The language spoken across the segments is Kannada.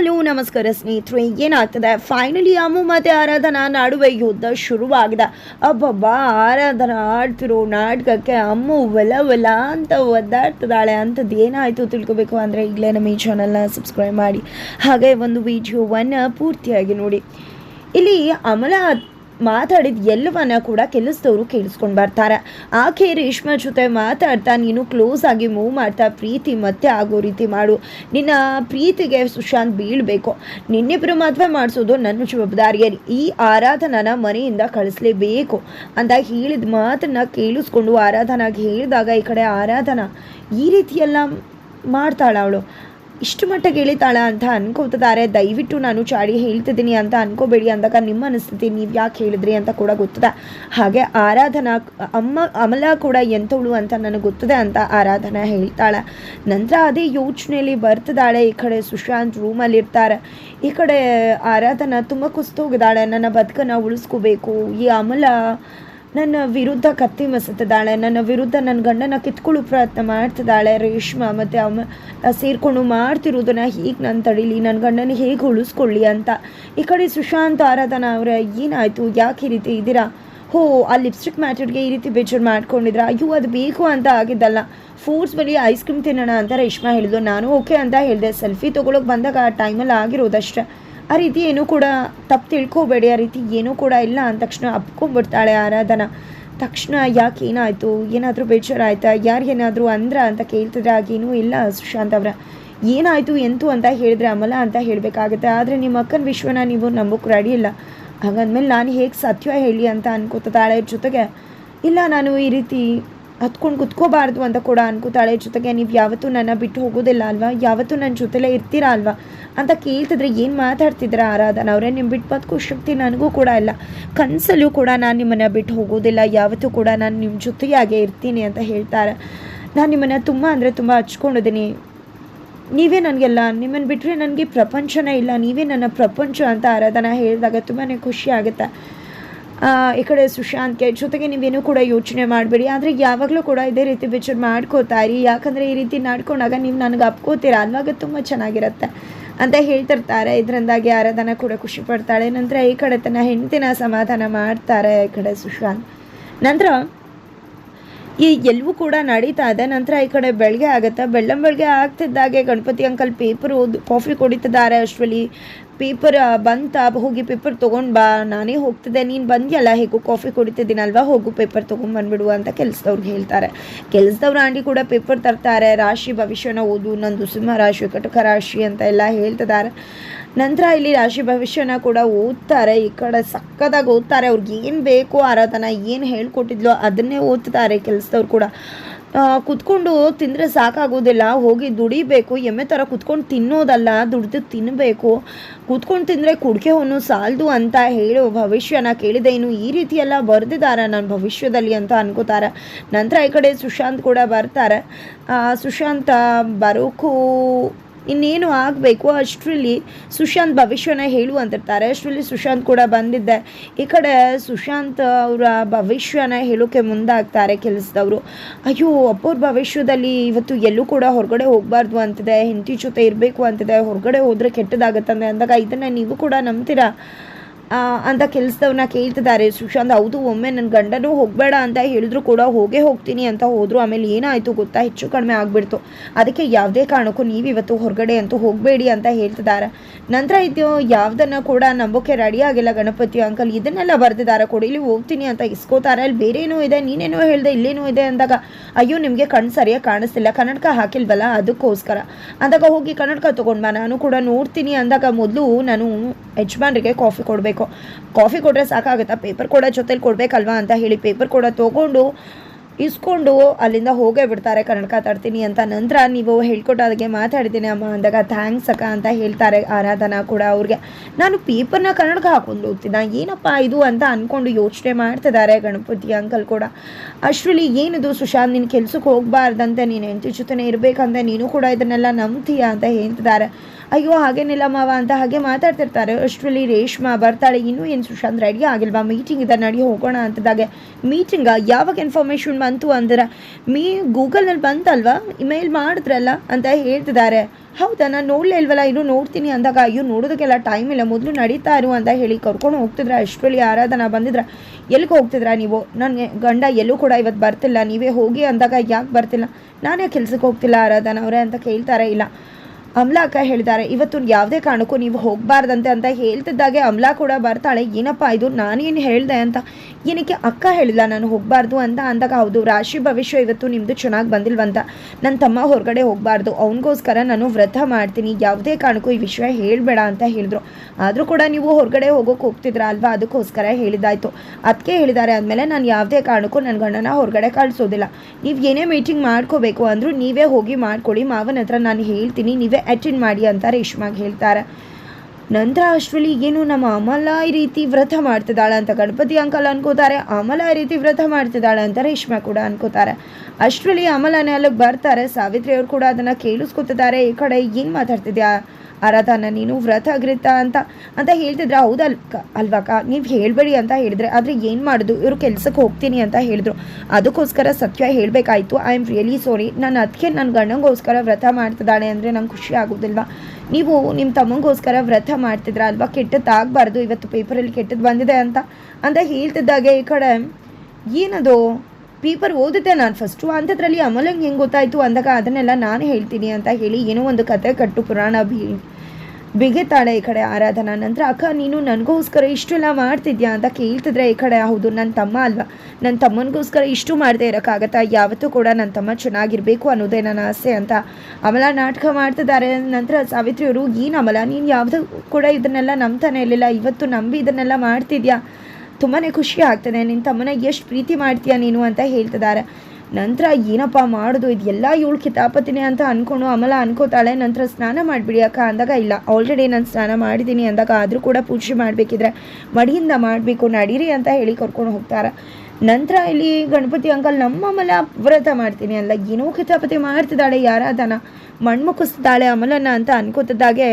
ಹಲೋ, ನಮಸ್ಕಾರ ಸ್ನೇಹಿತರೆ. ಏನಾಗ್ತದೆ? ಫೈನಲಿ ಅಮ್ಮು ಮತ್ತು ಆರಾಧನಾ ನಡುವೆ ಯುದ್ಧ ಶುರುವಾಗಿದೆ. ಅಬ್ಬಬ್ಬ, ಆರಾಧನಾ ಆಡ್ತಿರೋ ನಾಟಕಕ್ಕೆ ಅಮ್ಮು ಒಲ ಒಲ ಅಂತ ಒದ್ದಾಡ್ತದಾಳೆ ಅಂಥದ್ದು ಏನಾಯಿತು ತಿಳ್ಕೊಬೇಕು ಅಂದರೆ ಈಗಲೇ ನಮ್ಮ ಈ ಚಾನಲ್ನ ಸಬ್ಸ್ಕ್ರೈಬ್ ಮಾಡಿ. ಹಾಗೆ ಒಂದು ವಿಡಿಯೋವನ್ನು ಪೂರ್ತಿಯಾಗಿ ನೋಡಿ. ಇಲ್ಲಿ ಅಮಲ ಮಾತಾಡಿದ ಎಲ್ಲವನ್ನ ಕೂಡ ಕೆಲಸದವರು ಕೇಳಿಸ್ಕೊಂಡು ಬರ್ತಾರೆ. ಆಕೆ ರೇಷ್ಮಾ ಜೊತೆ ಮಾತಾಡ್ತಾ, ನೀನು ಕ್ಲೋಸ್ ಆಗಿ ಮೂವ್ ಮಾಡ್ತಾ, ಪ್ರೀತಿ ಮತ್ತೆ ಆಗೋ ರೀತಿ ಮಾಡು. ನಿನ್ನ ಪ್ರೀತಿಗೆ ಸುಶಾಂತ್ ಬೀಳಬೇಕು. ನಿನ್ನಿಬ್ಬರು ಮದುವೆ ಮಾಡಿಸೋದು ನನ್ನ ಜವಾಬ್ದಾರಿಯಲ್ಲಿ ಈ ಆರಾಧನನ ಮನೆಯಿಂದ ಕಳಿಸ್ಲೇಬೇಕು ಅಂತ ಹೇಳಿದ ಮಾತನ್ನ ಕೇಳಿಸ್ಕೊಂಡು ಆರಾಧನಾಗಿ ಹೇಳಿದಾಗ ಈ ಕಡೆ ಆರಾಧನಾ ಈ ರೀತಿಯೆಲ್ಲ ಮಾಡ್ತಾಳ ಅವಳು. ಇಷ್ಟು ಮಟ್ಟಿಗೆ ಇಳಿತಾಳ ಅಂತ ಅನ್ಕೋತಿದ್ದಾರೆ. ದಯವಿಟ್ಟು ನಾನು ಚಾಡಿ ಹೇಳ್ತಿದ್ದೀನಿ ಅಂತ ಅನ್ಕೋಬೇಡಿ ಅಂದಾಗ ನಿಮ್ಮ ಅನಿಸ್ತತಿ ನೀವು ಯಾಕೆ ಹೇಳಿದ್ರಿ ಅಂತ ಕೂಡ ಗೊತ್ತದೆ. ಹಾಗೆ ಆರಾಧನಾ ಅಮ್ಮ ಅಮಲ ಕೂಡ ಎಂಥವಳು ಅಂತ ನನಗೆ ಗೊತ್ತದೆ ಅಂತ ಆರಾಧನಾ ಹೇಳ್ತಾಳೆ. ನಂತರ ಅದೇ ಯೋಚನೆಯಲ್ಲಿ ಬರ್ತಿದ್ದಾಳೆ. ಈ ಕಡೆ ಸುಶಾಂತ್ ರೂಮಲ್ಲಿ ಇರ್ತಾರೆ. ಈ ಕಡೆ ಆರಾಧನಾ ತುಂಬ ಕುಸ್ತೋಗಿದ್ದಾಳೆ ನನ್ನ ಬದುಕನ್ನು ಉಳಿಸ್ಕೋಬೇಕು. ಈ ಅಮಲ ನನ್ನ ವಿರುದ್ಧ ಕತ್ತಿ ಮಸತಿದ್ದಾಳೆ ನನ್ನ ವಿರುದ್ಧ ನನ್ನ ಗಂಡನ ಕಿತ್ಕೊಳ್ಳೋ ಪ್ರಯತ್ನ ಮಾಡ್ತಿದ್ದಾಳೆ. ರೇಷ್ಮಾ ಮತ್ತು ಅಮ್ಮ ಸೇರಿಕೊಂಡು ಮಾಡ್ತಿರೋದನ್ನ ಹೀಗೆ ನಾನು ತಡೀಲಿ. ನನ್ನ ಗಂಡನ ಹೇಗೆ ಉಳಿಸ್ಕೊಳ್ಳಿ ಅಂತ. ಈ ಕಡೆ ಸುಶಾಂತ್ ಆರಾಧನಾ ಅವರ, ಏನಾಯಿತು? ಯಾಕೆ ಈ ರೀತಿ ಇದ್ದೀರಾ? ಹೋ, ಆ ಲಿಪ್ಸ್ಟಿಕ್ ಮ್ಯಾಟರ್ಗೆ ಈ ರೀತಿ ಬೇಜಾರು ಮಾಡ್ಕೊಂಡಿದ್ರ? ಅಯ್ಯೋ, ಅದು ಬೇಕು ಅಂತ ಆಗಿದ್ದಲ್ಲ. ಫೋರ್ಸ್ ಬಳಿ ಐಸ್ ಕ್ರೀಮ್ ತಿನ್ನೋಣ ಅಂತ ರೇಷ್ಮಾ ಹೇಳಿದ್ರು ನಾನು ಓಕೆ ಅಂತ ಹೇಳಿದೆ. ಸೆಲ್ಫಿ ತೊಗೊಳಕ್ಕೆ ಬಂದಾಗ ಆ ಟೈಮಲ್ಲಿ ಆಗಿರೋದಷ್ಟೇ. ಆ ರೀತಿ ಏನೂ ಕೂಡ ತಪ್ಪು ತಿಳ್ಕೊಬೇಡಿ, ಆ ರೀತಿ ಏನೂ ಕೂಡ ಇಲ್ಲ ಅಂದ ತಕ್ಷಣ ಅಪ್ಕೊಂಡ್ಬಿಡ್ತಾಳೆ ಆರಾಧನಾ. ತಕ್ಷಣ ಯಾಕೆ ಏನಾಯಿತು? ಏನಾದರೂ ಬೇಜಾರಾಯ್ತಾ? ಯಾರಿಗೇನಾದರೂ ಅಂದ್ರ ಅಂತ ಕೇಳ್ತಿದ್ರೆ ಆಗೇನೂ ಇಲ್ಲ ಸುಶಾಂತ್ ಅವರ. ಏನಾಯಿತು, ಎಂತು ಅಂತ ಹೇಳಿದ್ರೆ ಅಮಲ ಅಂತ ಹೇಳಬೇಕಾಗುತ್ತೆ. ಆದರೆ ನಿಮ್ಮ ಅಕ್ಕನ ವಿಶ್ವನ ನೀವು ನಂಬೋಕೆ ರೆಡಿ ಇಲ್ಲ. ಹಾಗಂದ್ಮೇಲೆ ನಾನು ಹೇಗೆ ಸತ್ಯ ಹೇಳಿ ಅಂತ ಅನ್ಕೋತಾಳೆ ಜೊತೆಗೆ. ಇಲ್ಲ, ನಾನು ಈ ರೀತಿ ಹತ್ಕೊಂಡು ಕುತ್ಕೋಬಾರ್ದು ಅಂತ ಕೂಡ ಅನ್ಕೋತಾಳೆ ಜೊತೆಗೆ. ನೀವು ಯಾವತ್ತೂ ನನ್ನ ಬಿಟ್ಟು ಹೋಗೋದಿಲ್ಲ ಅಲ್ವಾ? ಯಾವತ್ತೂ ನನ್ನ ಜೊತೆಲೇ ಇರ್ತೀರಾ ಅಲ್ವಾ? ಅಂತ ಕೇಳ್ತಿದ್ರೆ ಏನು ಮಾತಾಡ್ತಿದ್ರ ಆರಾಧನ ಅವರೇ? ನಿಮ್ಮ ಬಿಟ್ಟು ಬದುಕು ಶಕ್ತಿ ನನಗೂ ಕೂಡ ಇಲ್ಲ. ಕನಸಲ್ಲೂ ಕೂಡ ನಾನು ನಿಮ್ಮನ್ನು ಬಿಟ್ಟು ಹೋಗೋದಿಲ್ಲ. ಯಾವತ್ತೂ ಕೂಡ ನಾನು ನಿಮ್ಮ ಜೊತೆಯಾಗೆ ಇರ್ತೀನಿ ಅಂತ ಹೇಳ್ತಾರೆ. ನಾನು ನಿಮ್ಮನ್ನು ತುಂಬ ಅಂದರೆ ತುಂಬ ಹಚ್ಕೊಂಡಿದ್ದೀನಿ. ನೀವೇ ನನಗೆಲ್ಲ ನಿಮ್ಮನ್ನು ಬಿಟ್ಟರೆ ನನಗೆ ಪ್ರಪಂಚನೇ ಇಲ್ಲ. ನೀವೇ ನನ್ನ ಪ್ರಪಂಚ ಅಂತ ಆರಾಧನ ಹೇಳಿದಾಗ ತುಂಬಾ ಖುಷಿ ಆಗುತ್ತೆ. ಈ ಕಡೆ ಸುಶಾಂತ್ಗೆ, ಜೊತೆಗೆ ನೀವೇನೂ ಕೂಡ ಯೋಚನೆ ಮಾಡಬೇಡಿ. ಆದರೆ ಯಾವಾಗಲೂ ಕೂಡ ಇದೇ ರೀತಿ ವಿಚಾರ ಮಾಡ್ಕೋತಾ ಇರಿ. ಯಾಕಂದರೆ ಈ ರೀತಿ ನಾಡ್ಕೊಂಡಾಗ ನೀವು ನನಗೆ ಅಪ್ಕೋತೀರ? ಅಲ್ವಾಗ ತುಂಬ ಚೆನ್ನಾಗಿರುತ್ತೆ. ಅಂತ ಹೇಳ್ತಿರ್ತಾರೆ. ಇದರಿಂದಾಗಿ ಆರಾಧನಾ ಕೂಡ ಖುಷಿ ಪಡ್ತಾಳೆ. ನಂತರ ಈ ಕಡೆ ತನ್ನ ಹೆಂಡತಿನ ಸಮಾಧಾನ ಮಾಡ್ತಾರೆ ಈ ಕಡೆ ಸುಶಾಂತ್. ನಂತರ ಈ ಎಲ್ಲವೂ ಕೂಡ ನಡೀತಾ ಇದೆ. ನಂತರ ಈ ಕಡೆ ಬೆಳಗ್ಗೆ ಆಗುತ್ತೆ. ಬೆಳ್ಳಂ ಬೆಳಗ್ಗೆ ಆಗ್ತಿದ್ದಾಗೆ ಗಣಪತಿ ಅಂಕಲ್ ಪೇಪರ್ ಓದಿ ಕಾಫಿ ಕುಡಿತಿದ್ದಾರೆ ಅಷ್ಟರಲ್ಲಿ. ಪೇಪರ್ ಬಂತ ಹೋಗಿ ಪೇಪರ್ ತೊಗೊಂಡು ಬಾ, ನಾನೇ ಹೋಗ್ತಿದ್ದೆ, ನೀನು ಬಂದ್ಯಲ್ಲ, ಹೇಗೂ ಕಾಫಿ ಕುಡಿತಿದ್ದೀನಲ್ವಾ, ಹೋಗು, ಪೇಪರ್ ತೊಗೊಂಡ್ಬಂದ್ಬಿಡು ಅಂತ ಕೆಲಸದವ್ರಿಗೆ ಹೇಳ್ತಾರೆ. ಕೆಲಸದವ್ರ ಆಂಟಿ ಕೂಡ ಪೇಪರ್ ತರ್ತಾರೆ, ರಾಶಿ ಭವಿಷ್ಯನ ಓದು ನಂದು ಸಿಂಹ ರಾಶಿ, ಕಟಕ ರಾಶಿ ಅಂತ ಎಲ್ಲ ಹೇಳ್ತಿದ್ದಾರೆ. ನಂತರ ಇಲ್ಲಿ ರಾಶಿ ಭವಿಷ್ಯನ ಕೂಡ ಓದ್ತಾರೆ, ಈ ಕಡೆ ಸಕ್ಕದಾಗಿ ಓದ್ತಾರೆ, ಅವ್ರಿಗೆ ಏನು ಬೇಕು ಆರಾಧನ, ಏನು ಹೇಳ್ಕೊಟ್ಟಿದ್ಲೋ ಅದನ್ನೇ ಓದ್ತಾರೆ ಕೆಲಸದವ್ರು ಕೂಡ. ಕುತ್ಕೊಂಡು ತಿಂದರೆ ಸಾಕಾಗೋದಿಲ್ಲ, ಹೋಗಿ ದುಡಿಬೇಕು, ಎಮ್ಮೆ ಥರ ಕುತ್ಕೊಂಡು ತಿನ್ನೋದಲ್ಲ, ದುಡ್ದು ತಿನ್ನಬೇಕು ಕುತ್ಕೊಂಡು ತಿಂದರೆ ಕುಡಿಕೆ ಹೊನ್ನು ಸಾಲದು ಅಂತ ಹೇಳೋ ಭವಿಷ್ಯನ ಕೇಳಿದೆ. ಇನ್ನು ಈ ರೀತಿಯೆಲ್ಲ ಬರೆದಿದ್ದಾರೆ ನನ್ನ ಭವಿಷ್ಯದಲ್ಲಿ ಅಂತ ಅನ್ಕೋತಾರೆ. ನಂತರ ಈ ಕಡೆ ಸುಶಾಂತ್ ಕೂಡ ಬರ್ತಾರೆ. ಸುಶಾಂತ ಬರೋಕ್ಕೂ ಇನ್ನೇನು ಆಗಬೇಕು? ಅಷ್ಟರಲ್ಲಿ ಸುಶಾಂತ್ ಭವಿಷ್ಯನ ಹೇಳು ಅಂತಿರ್ತಾರೆ ಅಷ್ಟರಲ್ಲಿ ಸುಶಾಂತ್ ಕೂಡ ಬಂದಿದ್ದೆ. ಈ ಕಡೆ ಸುಶಾಂತ್ ಅವರ ಭವಿಷ್ಯನ ಹೇಳೋಕ್ಕೆ ಮುಂದಾಗ್ತಾರೆ ಕೆಲಸದವರು. ಅಯ್ಯೋ ಅಪ್ಪವ್ರ ಭವಿಷ್ಯದಲ್ಲಿ ಇವತ್ತು ಎಲ್ಲೂ ಕೂಡ ಹೊರಗಡೆ ಹೋಗಬಾರ್ದು ಅಂತಿದೆ. ಹೆಂಡತಿ ಜೊತೆ ಇರಬೇಕು ಅಂತಿದೆ. ಹೊರಗಡೆ ಹೋದರೆ ಕೆಟ್ಟದಾಗತ್ತಂದೆ ಅಂದಾಗ ಇದನ್ನು ನೀವು ಕೂಡ ನಂಬ್ತೀರಾ? ಅಂತ ಕೆಲಸದವ್ರನ್ನ ಕೇಳ್ತಿದ್ದಾರೆ. ಸುಶಾಂತ್, ಹೌದು, ಒಮ್ಮೆ ನನ್ನ ಗಂಡನೂ ಹೋಗಬೇಡ ಅಂತ ಹೇಳಿದ್ರು ಕೂಡ ಹೋಗೇ ಹೋಗ್ತೀನಿ ಅಂತ ಹೋದ್ರು. ಆಮೇಲೆ ಏನಾಯಿತು ಗೊತ್ತಾ? ಹೆಚ್ಚು ಕಡಿಮೆ ಆಗಿಬಿಡ್ತು. ಅದಕ್ಕೆ ಯಾವುದೇ ಕಾರಣಕ್ಕೂ ನೀವು ಇವತ್ತು ಹೊರಗಡೆ ಅಂತೂ ಹೋಗಬೇಡಿ ಅಂತ ಹೇಳ್ತಿದ್ದಾರೆ. ನಂತರ ಇದು ಯಾವುದನ್ನು ಕೂಡ ನಂಬೋಕೆ ರೆಡಿ ಆಗಿಲ್ಲ ಗಣಪತಿ ಅಂಕಲ್ ಇದನ್ನೆಲ್ಲ ಬರೆದಿದ್ದಾರೆ. ಕೊಡಿ, ಇಲ್ಲಿ ಹೋಗ್ತೀನಿ ಅಂತ ಇಸ್ಕೋತಾರೆ. ಅಲ್ಲಿ ಬೇರೇನೂ ಇದೆ, ನೀನೇನೋ ಹೇಳಿದೆ, ಇಲ್ಲೇನೂ ಇದೆ ಅಂದಾಗ, ಅಯ್ಯೋ, ನಿಮಗೆ ಕಣ್ಣು ಸರಿಯಾಗಿ ಕಾಣಿಸ್ತಿಲ್ಲ. ಕನ್ನಡಕ ಹಾಕಿಲ್ವಲ್ಲ? ಅದಕ್ಕೋಸ್ಕರ. ಅಂದಾಗ ಹೋಗಿ ಕನ್ನಡಕ ತೊಗೊಂಡು ಬಾ. ನಾನು ಕೂಡ ನೋಡ್ತೀನಿ ಅಂದಾಗ ಮೊದಲು ನಾನು ಯಜಮಾನ್ರಿಗೆ ಕಾಫಿ ಕೊಡಬೇಕು ಕಾಫಿ ಕೊಟ್ಟರೆ ಸಾಕಾಗುತ್ತಾ. ಪೇಪರ್ ಕೂಡ ಜೊತೆಲಿ ಕೊಡಬೇಕಲ್ವಾ ಅಂತ ಹೇಳಿ ಪೇಪರ್ ಕೂಡ ತೊಗೊಂಡು ಇಸ್ಕೊಂಡು ಅಲ್ಲಿಂದ ಹೋಗೇ ಬಿಡ್ತಾರೆ. ಕನ್ನಡಕ ತರ್ತೀನಿ ಅಂತ ನಂತರ ನೀವು ಹೇಳ್ಕೊಟ್ಟಾಗೆ ಮಾತಾಡ್ತೀನಿ ಅಮ್ಮ ಅಂದಾಗ, ಥ್ಯಾಂಕ್ಸ್ ಅಕ್ಕ ಅಂತ ಹೇಳ್ತಾರೆ ಆರಾಧನಾ ಕೂಡ ಅವ್ರಿಗೆ. ನಾನು ಪೇಪರ್ನ ಕನ್ನಡಕ ಹಾಕೊಂಡು ಹೋಗ್ತಿದ್ದ. ಏನಪ್ಪ ಇದು ಅಂತ ಅಂದ್ಕೊಂಡು ಯೋಚನೆ ಮಾಡ್ತಿದ್ದಾರೆ ಗಣಪತಿ ಅಂಕಲ್ ಕೂಡ. ಅಷ್ಟರಲ್ಲಿ ಏನಿದು ಸುಶಾಂತ್ ನಿನ್ನ ಕೆಲ್ಸಕ್ಕೆ ಹೋಗಬಾರ್ದಂತೆ. ನೀನು ಹೆಂಡತಿ ಜೊತೆನೇ ಇರಬೇಕಂತ. ನೀನು ಕೂಡ ಇದನ್ನೆಲ್ಲ ನಂಬ್ತೀಯ ಅಂತ ಹೇಳ್ತಿದ್ದಾರೆ. ಅಯ್ಯೋ, ಹಾಗೇನಿಲ್ಲ ಮಾವ ಅಂತ ಹಾಗೆ ಮಾತಾಡ್ತಿರ್ತಾರೆ. ಅಷ್ಟರಲ್ಲಿ ರೇಷ್ಮಾ ಬರ್ತಾಳೆ. ಇನ್ನೂ ಏನು ಸುಶಾಂತ್ ರೆಡಿ ಆಗಿಲ್ವಾ? ಮೀಟಿಂಗ್ ಇದೆ. ನಡಿ ಹೋಗೋಣ ಅಂತದಾಗೆ ಮೀಟಿಂಗ ಯಾವಾಗ ಇನ್ಫಾರ್ಮೇಷನ್ ಬಂತು ಅಂದ್ರೆ, ಮೀ ಗೂಗಲ್ನಲ್ಲಿ ಬಂತಲ್ವಾ? ಇಮೇಲ್ ಮಾಡಿದ್ರಲ್ಲ ಅಂತ ಹೇಳ್ತಿದ್ದಾರೆ. ಹೌದಾ? ನಾನು ನೋಡಲೇ ಇಲ್ವಲ್ಲ, ಇನ್ನೂ ನೋಡ್ತೀನಿ ಅಂದಾಗ, ಅಯ್ಯೋ, ನೋಡೋದಕ್ಕೆಲ್ಲ ಟೈಮ್ ಇಲ್ಲ, ಮೊದಲು ನಡೀತಾ ಇರು ಅಂತ ಹೇಳಿ ಕರ್ಕೊಂಡು ಹೋಗ್ತಿದ್ರ. ಅಷ್ಟರಲ್ಲಿ ಆರಾಧನಾ ಬಂದಿದ್ರ. ಎಲ್ಲಿಗೆ ಹೋಗ್ತಿದ್ರ ನೀವು? ನನ್ನ ಗಂಡ ಎಲ್ಲೂ ಕೂಡ ಇವತ್ತು ಬರ್ತಿಲ್ಲ. ನೀವೇ ಹೋಗಿ ಅಂದಾಗ ಯಾಕೆ ಬರ್ತಿಲ್ಲ? ನಾನೇ ಕೆಲ್ಸಕ್ಕೆ ಹೋಗ್ತಿಲ್ಲ ಆರಾಧನ ಅವರೇ ಅಂತ ಕೇಳ್ತಾರೆ ಇಲ್ಲ. ಅಮ್ಲಾ ಅಕ್ಕ ಹೇಳಿದ್ದಾರೆ ಇವತ್ತು ಯಾವುದೇ ಕಾರಣಕ್ಕೂ ನೀವು ಹೋಗಬಾರ್ದಂತೆ ಅಂತ ಹೇಳ್ತಿದ್ದಾಗೆ ಅಮ್ಲಾ ಕೂಡ ಬರ್ತಾಳೆ. ಏನಪ್ಪ ಇದು? ನಾನೇನು ಹೇಳಿದೆ ಅಂತ ಏನಕ್ಕೆ ಅಕ್ಕ ಹೇಳಿಲ್ಲ, ನಾನು ಹೋಗಬಾರ್ದು ಅಂತ ಅಂದಾಗ, ಹೌದು, ರಾಶಿ ಭವಿಷ್ಯ ಇವತ್ತು ನಿಮ್ಮದು ಚೆನ್ನಾಗಿ ಬಂದಿಲ್ವಂತ ನನ್ನ ತಮ್ಮ ಹೊರಗಡೆ ಹೋಗಬಾರ್ದು. ಅವನಿಗೋಸ್ಕರ ನಾನು ವ್ರತ ಮಾಡ್ತೀನಿ. ಯಾವುದೇ ಕಾರಣಕ್ಕೂ ಈ ವಿಷಯ ಹೇಳಬೇಡ ಅಂತ ಹೇಳಿದ್ರು. ಆದರೂ ಕೂಡ ನೀವು ಹೊರಗಡೆ ಹೋಗೋಕೆ ಹೋಗ್ತಿದ್ರ ಅಲ್ವಾ? ಅದಕ್ಕೋಸ್ಕರ ಹೇಳಿದಾಯ್ತು ಅದಕ್ಕೆ ಹೇಳಿದ್ದಾರೆ. ಅಂದಮೇಲೆ ನಾನು ಯಾವುದೇ ಕಾರಣಕ್ಕೂ ನನ್ನ ಗಂಡನ ಹೊರಗಡೆ ಕಳಿಸೋದಿಲ್ಲ. ನೀವು ಏನೇ ಮೀಟಿಂಗ್ ಮಾಡ್ಕೋಬೇಕು ಅಂದರೂ ನೀವೇ ಹೋಗಿ ಮಾಡ್ಕೊಳ್ಳಿ. ಮಾವನ ಹತ್ರ ನಾನು ಹೇಳ್ತೀನಿ. ನೀವೇ ಅಟೆಂಡ್ ಮಾಡಿ ಅಂತ ರೇಷ್ಮಾಗೆ ಹೇಳ್ತಾರೆ. ನಂತರ ಅಷ್ಟರಲ್ಲಿ ಏನು ನಮ್ಮ ಅಮಲ ಈ ರೀತಿ ವ್ರತ ಮಾಡ್ತಿದ್ದಾಳೆ ಅಂತ ಗಣಪತಿ ಅಂಕಲ್ ಅನ್ಕೋತಾರೆ ಅಮಲ ಈ ರೀತಿ ವ್ರತ ಮಾಡ್ತಿದ್ದಾಳೆ ಅಂತ ರೇಷ್ಮೆ ಕೂಡ ಅನ್ಕೋತಾರೆ. ಅಷ್ಟರಲ್ಲಿ ಅಮಲನೇ ಅಲ್ಲಿಗೆ ಬರ್ತಾರೆ. ಸಾವಿತ್ರಿ ಅವ್ರು ಕೂಡ ಅದನ್ನು ಕೇಳಿಸ್ಕೊತಿದ್ದಾರೆ. ಈ ಕಡೆ ಏನು ಮಾತಾಡ್ತಿದ್ಯಾ? ಆರಾಧನ, ನೀನು ವ್ರತ ಆಗಿರುತ್ತ ಅಂತ ಅಂತ ಹೇಳ್ತಿದ್ರೆ. ಹೌದಲ್ ಅಲ್ವಾಕ ನೀವು ಹೇಳಬೇಡಿ ಅಂತ ಹೇಳಿದ್ರೆ, ಆದರೆ ಏನು ಮಾಡೋದು? ಇವರು ಕೆಲಸಕ್ಕೆ ಹೋಗ್ತೀನಿ ಅಂತ ಹೇಳಿದ್ರು. ಅದಕ್ಕೋಸ್ಕರ ಸತ್ಯ ಹೇಳಬೇಕಾಯ್ತು. ಐ ಆಮ್ ರಿಯಲಿ ಸಾರಿ ನಾನು ಅದಕ್ಕೆ ನನ್ನ ಗಂಡಂಗೋಸ್ಕರ ವ್ರತ ಮಾಡ್ತಿದ್ದಾಳೆ ಅಂದರೆ ನಂಗೆ ಖುಷಿ ಆಗೋದಿಲ್ವಾ? ನೀವು ನಿಮ್ಮ ತಮ್ಮಂಗೋಸ್ಕರ ವ್ರತ ಮಾಡ್ತಿದ್ರ ಅಲ್ವಾ? ಕೆಟ್ಟದ್ದಾಗಬಾರ್ದು. ಇವತ್ತು ಪೇಪರಲ್ಲಿ ಕೆಟ್ಟದ್ದು ಬಂದಿದೆ ಅಂತ ಅಂತ ಹೇಳ್ತಿದ್ದಾಗೆ ಈ ಕಡೆ. ಏನದು? ಪೇಪರ್ ಓದಿದ್ದೆ ನಾನು ಫಸ್ಟು ಅಂಥದ್ರಲ್ಲಿ ಅಮಲಂಗೆ ಹೆಂಗೆ ಗೊತ್ತಾಯಿತು ಅಂದಾಗ ಅದನ್ನೆಲ್ಲ ನಾನು ಹೇಳ್ತೀನಿ ಅಂತ ಹೇಳಿ ಏನೋ ಒಂದು ಕತೆ ಕಟ್ಟು ಪುರಾಣ ಬಿ ಬಿಗಿತಾಳೆ ಈ ಕಡೆ ಆರಾಧನಾ. ನಂತರ, ಅಕ್ಕ, ನೀನು ನನಗೋಸ್ಕರ ಇಷ್ಟೆಲ್ಲ ಮಾಡ್ತಿದ್ಯಾ? ಅಂತ ಕೇಳ್ತಿದ್ರೆ, ಈ ಕಡೆ ಹೌದು ನನ್ನ ತಮ್ಮ ಅಲ್ವಾ? ನನ್ನ ತಮ್ಮನಿಗೋಸ್ಕರ ಇಷ್ಟು ಮಾಡದೆ ಇರೋಕ್ಕಾಗತ್ತಾ? ಯಾವತ್ತೂ ಕೂಡ ನನ್ನ ತಮ್ಮ ಚೆನ್ನಾಗಿರಬೇಕು ಅನ್ನೋದೇ ನನ್ನ ಆಸೆ, ಅಂತ ಅಮಲ ನಾಟಕ ಮಾಡ್ತಿದ್ದಾರೆ. ನಂತರ, ಸಾವಿತ್ರಿಯವರು ಏನು ಅಮಲ ನೀನು ಯಾವುದೂ ಕೂಡ ಇದನ್ನೆಲ್ಲ ನಂಬ್ತಾನೆ ಇರಲಿಲ್ಲ. ಇವತ್ತು ನಂಬಿ ಇದನ್ನೆಲ್ಲ ಮಾಡ್ತಿದ್ಯಾ? ತುಂಬಾ ಖುಷಿ ಆಗ್ತದೆ. ನಿನ್ನ ತಮ್ಮನ ಎಷ್ಟು ಪ್ರೀತಿ ಮಾಡ್ತೀಯಾ ನೀನು? ಅಂತ ಹೇಳ್ತಿದ್ದಾರೆ. ನಂತರ ಏನಪ್ಪ ಮಾಡೋದು? ಇದೆಲ್ಲ ಇವಳು ಕಿತಾಪತಿನೇ ಅಂತ ಅಂದ್ಕೊಂಡು ಅಮಲ ಅನ್ಕೋತಾಳೆ. ನಂತರ ಸ್ನಾನ ಮಾಡಿಬಿಡಿ ಅಕ್ಕ ಅಂದಾಗ, ಇಲ್ಲ ಆಲ್ರೆಡಿ ನಾನು ಸ್ನಾನ ಮಾಡಿದ್ದೀನಿ ಅಂದಾಗ ಆದರೂ ಕೂಡ ಪೂಜೆ ಮಾಡಬೇಕಿದ್ರೆ ಮಡಿಯಿಂದ ಮಾಡಬೇಕು, ನಡೀರಿ ಅಂತ ಹೇಳಿ ಕರ್ಕೊಂಡು ಹೋಗ್ತಾರೆ. ನಂತರ ಇಲ್ಲಿ ಗಣಪತಿ ಅಂಕಲ್, ನಮ್ಮ ಅಮಲ ವ್ರತ ಮಾಡ್ತೀನಿ ಅಲ್ಲ, ಏನೋ ಕಿತಾಪತಿ ಮಾಡ್ತಿದ್ದಾಳೆ ಯಾರಾದನ. ಮಣ್ಮುಖಿಸ್ತಾಳೆ ಅಮಲನ ಅಂತ ಅನ್ಕೋತಿದ್ದಾಗೆ,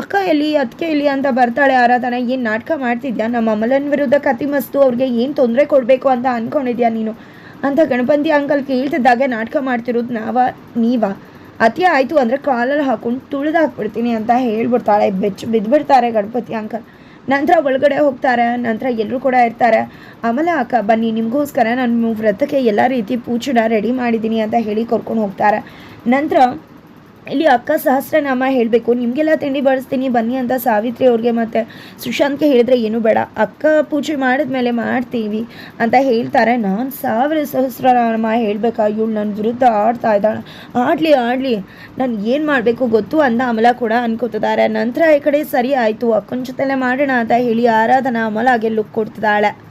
ಅಕ್ಕ, ಎಲ್ಲಿ ಅದಕ್ಕೆ ಇಲ್ಲಿ ಅಂತ ಬರ್ತಾಳೆ ಆರಾಧನ ಏನು ನಾಟಕ ಮಾಡ್ತಿದ್ಯಾ? ನಮ್ಮ ಅಮಲನ ವಿರುದ್ಧ ಕತಿ ಮಸ್ತು ಅವ್ರಿಗೆ ಏನು ತೊಂದರೆ ಕೊಡಬೇಕು ಅಂತ ಅನ್ಕೊಂಡಿದ್ಯಾ ನೀನು? ಅಂತ ಗಣಪತಿ ಅಂಕಲ್ ಕೇಳ್ತಿದ್ದಾಗೆ ನಾಟಕ ಮಾಡ್ತಿರೋದು ನಾವ, ನೀವ. ಅತಿ ಆಯಿತು ಅಂದರೆ ಕಾಲಲ್ಲಿ ಹಾಕೊಂಡು ತುಳಿದು ಹಾಕ್ಬಿಡ್ತೀನಿ ಅಂತ ಹೇಳ್ಬಿಡ್ತಾಳೆ. ಬೆಚ್ಚ ಬಿದ್ದುಬಿಡ್ತಾರೆ ಗಣಪತಿ ಅಂಕಲ್. ನಂತರ ಒಳಗಡೆ ಹೋಗ್ತಾರೆ, ನಂತರ ಎಲ್ಲರೂ ಕೂಡ ಇರ್ತಾರೆ. ಆಮೇಲೆ ಅಕ್ಕ, ಬನ್ನಿ, ನಿಮಗೋಸ್ಕರ ನಾನು ವ್ರತಕ್ಕೆ ಎಲ್ಲ ರೀತಿ ಪೂಜೆನ ರೆಡಿ ಮಾಡಿದ್ದೀನಿ ಅಂತ ಹೇಳಿ ಕರ್ಕೊಂಡು ಹೋಗ್ತಾರೆ. ನಂತರ ಇಲ್ಲಿ ಅಕ್ಕ ಸಹಸ್ರನಾಮ ಹೇಳಬೇಕು. ನಿಮಗೆಲ್ಲ ತಿಂಡಿ ಬಡಿಸ್ತೀನಿ, ಬನ್ನಿ ಅಂತ ಸಾವಿತ್ರಿ ಅವ್ರಿಗೆ ಮತ್ತು ಸುಶಾಂತ್ಗೆ ಹೇಳಿದ್ರೆ ಏನು ಬೇಡ. ಅಕ್ಕ ಪೂಜೆ ಮಾಡಿದ್ಮೇಲೆ ಮಾಡ್ತೀವಿ ಅಂತ ಹೇಳ್ತಾರೆ. ನಾನು ಸಾವಿರ ಸಹಸ್ರನಾಮ ಹೇಳಬೇಕಾ. ಇವಳು ನನ್ನ ವಿರುದ್ಧ ಆಡ್ತಾ ಇದ್ದಾಳೆ. ಆಡಲಿ ಆಡಲಿ. ನಾನು ಏನು ಮಾಡಬೇಕು ಗೊತ್ತು? ಅಂದ ಅಮಲ ಕೂಡ ಅನ್ಕೋತಿದ್ದಾರೆ. ನಂತರ ಈ ಕಡೆ ಸರಿ ಆಯಿತು. ಅಕ್ಕನ ಜೊತೆಲೆ ಮಾಡೋಣ ಅಂತ ಹೇಳಿ ಆರಾಧನಾ ಅಮಲಾಗೆ ಲುಕ್ ಕೊಡ್ತಿದ್ದಾಳೆ.